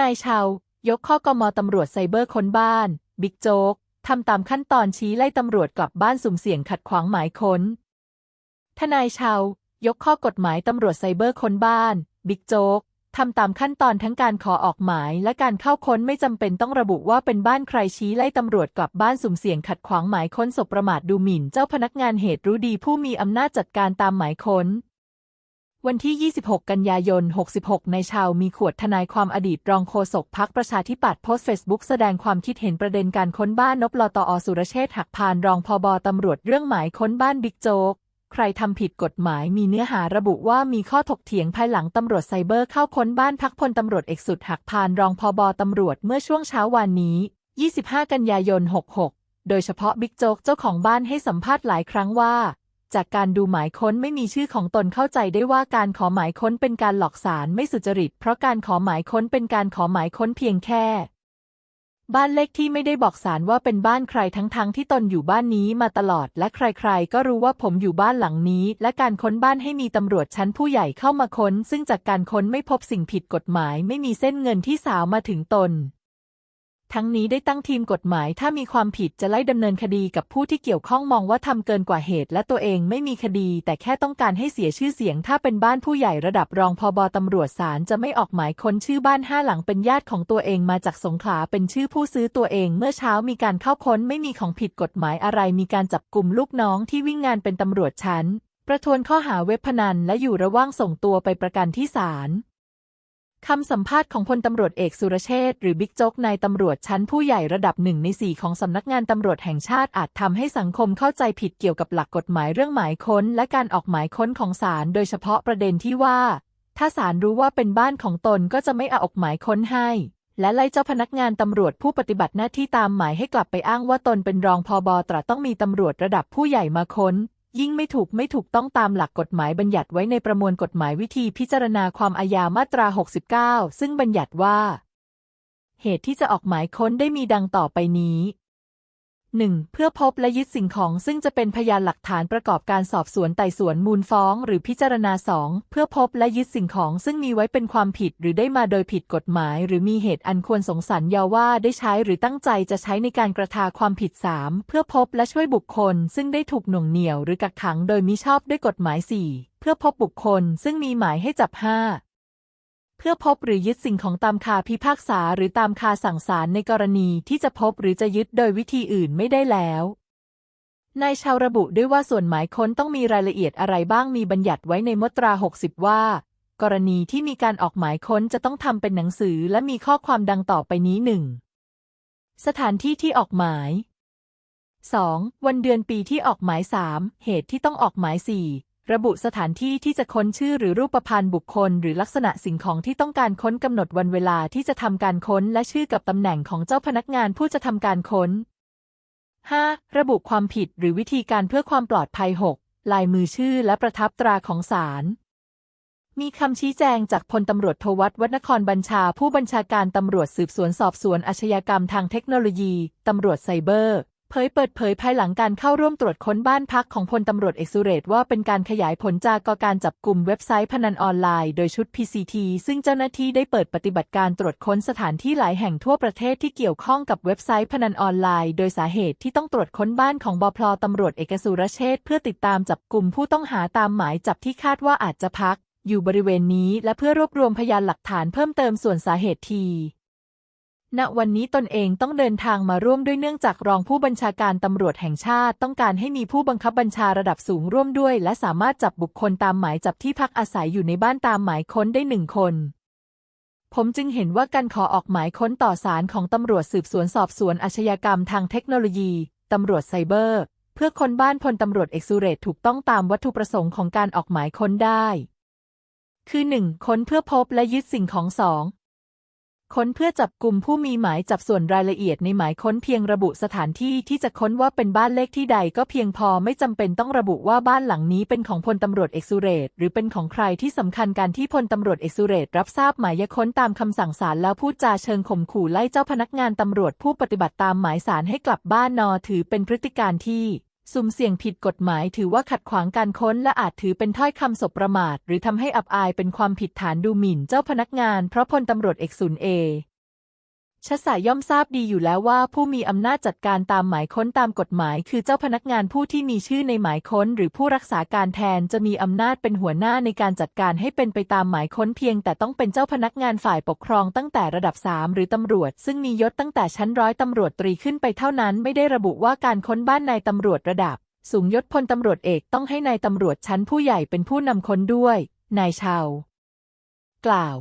นายชาวยกข้อกมตำรวจไซเบอร์ค้นบ้าน บิ๊กโจ๊กทำตามขั้นตอนชี้ไล่ตำรวจกลับบ้านสุ่มเสี่ยงขัดขวางหมายค้น ทนายชาวยกข้อกฎหมายตำรวจไซเบอร์ค้นบ้าน บิ๊กโจ๊กทำตามขั้นตอนทั้งการขอออกหมายและการเข้าค้นไม่จำเป็นต้องระบุว่าเป็นบ้านใครชี้ไล่ตำรวจกลับบ้านสุ่มเสี่ยงขัดขวางหมายค้นศพประมาทดูหมิ่นเจ้าพนักงานเหตุรู้ดีผู้มีอำนาจจัดการตามหมายค้น วันที่ 26 กันยายน 66 ในชาวมีขวดทนายความอดีตรองโฆษกพักประชาธิปัตย์โพสต์เฟซบุ๊กแสดงความคิดเห็นประเด็นการค้นบ้านนบลตอสุรเชษฐ์หักพานรองพอบตำรวจเรื่องหมายค้นบ้านบิ๊กโจ๊ก ใครทำผิดกฎหมายมีเนื้อหาระบุว่ามีข้อถกเถียงภายหลังตำรวจไซเบอร์เข้าค้นบ้านพักพลตำรวจเอกสุดหักพานรองพอบตำรวจเมื่อช่วงเช้าวานนี้ 25 กันยายน 66 โดยเฉพาะบิ๊กโจ๊กเจ้าของบ้านให้สัมภาษณ์หลายครั้งว่า จากการดูหมายค้นไม่มีชื่อของตนเข้าใจได้ว่าการขอหมายค้นเป็นการหลอกสารไม่สุจริต เพราะการขอหมายค้นเป็นการขอหมายค้นเพียงแค่ บ้านเลขที่ไม่ได้บอกสารว่าเป็นบ้านใครทั้งๆทที่ตนอยู่บ้านนี้มาตลอด และใครๆ ก็รู้ว่าผมอยู่บ้านหลังนี้ และการค้นบ้านให้มีตำรวจชั้นผู้ใหญ่เข้ามาค้น ซึ่งจากการค้นไม่พบสิ่งผิดกฎหมาย ไม่มีเส้นเงินที่สาวมาถึงตน ทั้งนี้ได้ตั้งทีมกฎหมาย ถ้ามีความผิดจะไล่ดำเนินคดีกับผู้ที่เกี่ยวข้องมองว่าทำเกินกว่าเหตุ และตัวเองไม่มีคดี แต่แค่ต้องการให้เสียชื่อเสียง ถ้าเป็นบ้านผู้ใหญ่ระดับรองพอบตำรวจศาลจะไม่ออกหมายค้นชื่อบ้านห้าหลังเป็นญาติของตัวเองมาจากสงขลาเป็นชื่อผู้ซื้อตัวเอง เมื่อเช้ามีการเข้าค้นไม่มีของผิดกฎหมายอะไร มีการจับกลุ่มลูกน้องที่วิ่งงานเป็นตำรวจชั้น ประทวนข้อหาเว็บพนันและอยู่ระหว่างส่งตัวไปประกันที่ศาล คำสัมภาษณ์ของพลตำรวจเอกสุรเชษฐ์หรือบิ๊กโจ๊กนายตำรวจชั้นผู้ใหญ่ระดับหนึ่งในสี่ของสำนักงานตำรวจแห่งชาติอาจทำให้สังคมเข้าใจผิดเกี่ยวกับหลักกฎหมายเรื่องหมายค้น และการออกหมายค้นของศาลโดยเฉพาะประเด็นที่ว่า ถ้าศาลรู้ว่าเป็นบ้านของตนก็จะไม่เอาออกหมายค้นให้ และไล่เจ้าพนักงานตำรวจผู้ปฏิบัติหน้าที่ตามหมายให้กลับไปอ้างว่าตนเป็นรองพอบอตรต้องมีตำรวจระดับผู้ใหญ่มาค้น ยิ่งไม่ถูกไม่ถูกต้องตามหลักกฎหมายบัญญัติไว้ในประมวลกฎหมายวิธีพิจารณาความอาญามาตรา 69 ซึ่งบัญญัติว่า เหตุที่จะออกหมายค้นได้มีดังต่อไปนี้ 1. เพื่อพบและยึดสิ่งของซึ่งจะเป็นพยานหลักฐานประกอบการสอบสวนไต่สวนมูลฟ้อง หรือพิจารณา 2. เพื่อพบและยึดสิ่งของซึ่งมีไว้เป็นความผิดหรือได้มาโดยผิดกฎหมาย หรือมีเหตุอันควรสงสัยยาว่าได้ใช้หรือตั้งใจจะใช้ในการกระทาความผิด 3. เพื่อพบและช่วยบุคคล ซึ่งได้ถูกหน่วงเหนี่ยวหรือกักขังโดยมิชอบด้วยกฎหมาย 4. เพื่อพบบุคคล ซึ่งมีหมายให้จับ 5. เพื่อพบหรือยึดสิ่งของตามคาพิพากษาหรือตามคาสั่งศาลในกรณีที่จะพบหรือจะยึดโดยวิธีอื่นไม่ได้แล้วนายชาวระบุด้วยว่าส่วนหมายค้นต้องมีรายละเอียดอะไรบ้างมีบัญญัติไว้ในมาตรา 60 ว่า กรณีที่มีการออกหมายค้นจะต้องทำเป็นหนังสือและมีข้อความดังต่อไปนี้หนึ่งสถานที่ที่ออกหมาย 2. วันเดือนปีที่ออกหมาย 3. เหตุที่ต้องออกหมาย 4. ระบุสถานที่ที่จะค้นชื่อหรือรูปพรรณบุคคล หรือลักษณะสิ่งของที่ต้องการค้นกำหนดวันเวลาที่จะทำการค้นและชื่อกับตำแหน่งของเจ้าพนักงานผู้จะทำการค้น 5. ระบุความผิดหรือวิธีการเพื่อความปลอดภัย 6. ลายมือชื่อและประทับตราของศาลมีคำชี้แจงจากพลตำรวจโทวัฒน์วัฒนครบัญชา ผู้บัญชาการตำรวจสืบสวนสอบสวนอาชญากรรมทางเทคโนโลยี ตำรวจไซเบอร์ เผยเปิดเผยภายหลังการเข้าร่วมตรวจค้นบ้านพักของพลตำรวจเอกสุเรศว่าเป็นการขยายผลจากกการจับกลุ่มเว็บไซต์พนันออนไลน์โดยชุด PCT ซึ่งเจ้าหน้าที่ได้เปิดปฏิบัติการตรวจค้นสถานที่หลายแห่งทั่วประเทศที่เกี่ยวข้องกับเว็บไซต์พนันออนไลน์ โดยสาเหตุที่ต้องตรวจค้นบ้านของบพลตำรวจเอกสุรเชษเพื่อติดตามจับกลุ่มผู้ต้องหาตามหมายจับที่คาดว่าอาจจะพัก อยู่บริเวณนี้และเพื่อรวบรวมพยานหลักฐานเพิ่มเติมส่วนสาเหตุที ณวันนี้ตนเองต้องเดินทางมาร่วมด้วยเนื่องจากรองผู้บัญชาการตำรวจแห่งชาติ ต้องการให้มีผู้บังคับบัญชาระดับสูงร่วมด้วย และสามารถจับบุคคลตามหมายจับที่พักอาศัยอยู่ในบ้านตามหมายค้นได้หนึ่งคน ผมจึงเห็นว่าการขอออกหมายค้นต่อสารของตำรวจสืบสวนสอบสวนอาชญากรรมทางเทคโนโลยีตำรวจไซเบอร์ เพื่อคนบ้านพลตำรวจเอกสุเรศถูกต้องตามวัตถุประสงค์ของการออกหมายค้นได้ คือ 1. ค้นเพื่อพบและยึดสิ่งของ 2. ค้นเพื่อจับกลุ่มผู้มีหมายจับส่วนรายละเอียดในหมายค้นเพียงระบุสถานที่ที่จะค้นว่าเป็นบ้านเลขที่ใดก็เพียงพอไม่จำเป็นต้องระบุว่าบ้านหลังนี้เป็นของพลตำรวจเอกสุเรศหรือเป็นของใครที่สำคัญการที่พลตำรวจเอกสุเรศรับทราบหมายค้นตามคำสั่งศาลแล้วพูดจาเชิงข่มขู่ไล่เจ้าพนักงานตำรวจผู้ปฏิบัติตามหมายศาลให้กลับบ้านนอถือเป็นพฤติการที่ สุ่มเสี่ยงผิดกฎหมายถือว่าขัดขวางการค้นและอาจถือเป็นถ้อยคำสบประมาท หรือทำให้อับอายเป็นความผิดฐานดูหมิ่นเจ้าพนักงาน เพราะพลตำรวจเอกศูนย์เอ ชสายย่อมทราบดีอยู่แล้วว่าผู้มีอำนาจจัดการตามหมายค้นตามกฎหมาย คือเจ้าพนักงานผู้ที่มีชื่อในหมายค้น หรือผู้รักษาการแทนจะมีอำนาจเป็นหัวหน้าในการจัดการให้เป็นไปตามหมายค้นเพียง แต่ต้องเป็นเจ้าพนักงานฝ่ายปกครองตั้งแต่ระดับ 3 หรือตำรวจ ซึ่งมียศตั้งแต่ชั้นร้อยตำรวจตรีขึ้นไปเท่านั้น ไม่ได้ระบุว่าการค้นบ้านนายตำรวจระดับ สูงยศพลตำรวจเอกต้องให้นายตำรวจชั้นผู้ใหญ่เป็นผู้นำค้นด้วยนายชาว กล่าว